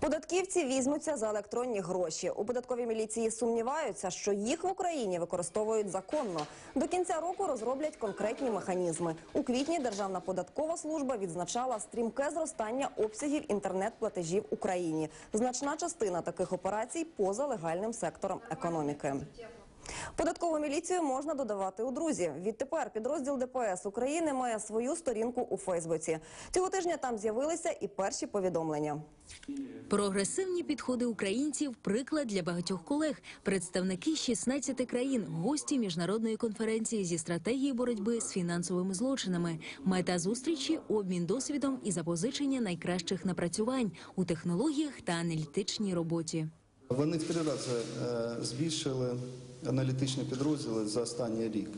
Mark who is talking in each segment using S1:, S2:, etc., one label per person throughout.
S1: Податківці візьмуться за електронні гроші. У податковій міліції сумніваються, що їх в Україні використовують законно. До кінця року розроблять конкретні механізми. У квітні Державна податкова служба відзначала стрімке зростання обсягів інтернет-платежів Україні. Значна частина таких операцій поза легальним сектором економіки. Податкову міліцію можна додавати у друзі. Відтепер підрозділ ДПС України має свою сторінку у Фейсбуці. Цього тижня там з'явилися і перші повідомлення.
S2: Прогресивні підходи українців приклад для багатьох колег. Представники 16 країн, гості міжнародної конференції зі стратегії боротьби з фінансовими злочинами. Мета зустрічі обмін досвідом і запозичення найкращих напрацювань у технологіях та аналітичній роботі.
S3: Вони в три рази е, збільшили аналітичні підрозділи за останній рік.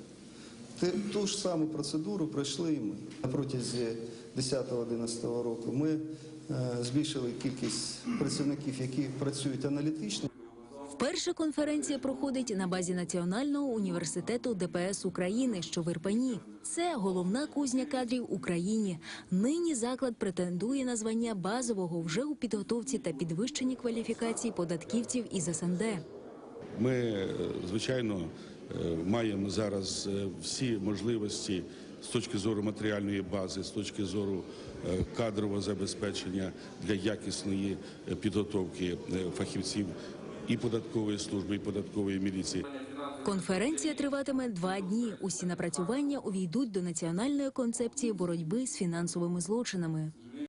S3: Ту ж саму процедуру пройшли і ми. Протязі 10-11 року ми е, збільшили кількість працівників, які працюють аналітично.
S2: Вперше конференція проходить на базі Національного університету ДПС України, що в Ірпені. Це головна кузня кадрів Україні. Нині заклад претендує на звання базового вже у підготовці та підвищенні кваліфікацій податківців із СНД.
S4: Ми, е, звичайно, е, маємо зараз е, всі можливості з точки зору матеріальної бази, з точки зору кадрового забезпечення для якісної підготовки фахівців і податкової служби, і податкової міліції.
S2: Конференція триватиме два дні. Усі напрацювання увійдуть до національної концепції боротьби з фінансовими злочинами.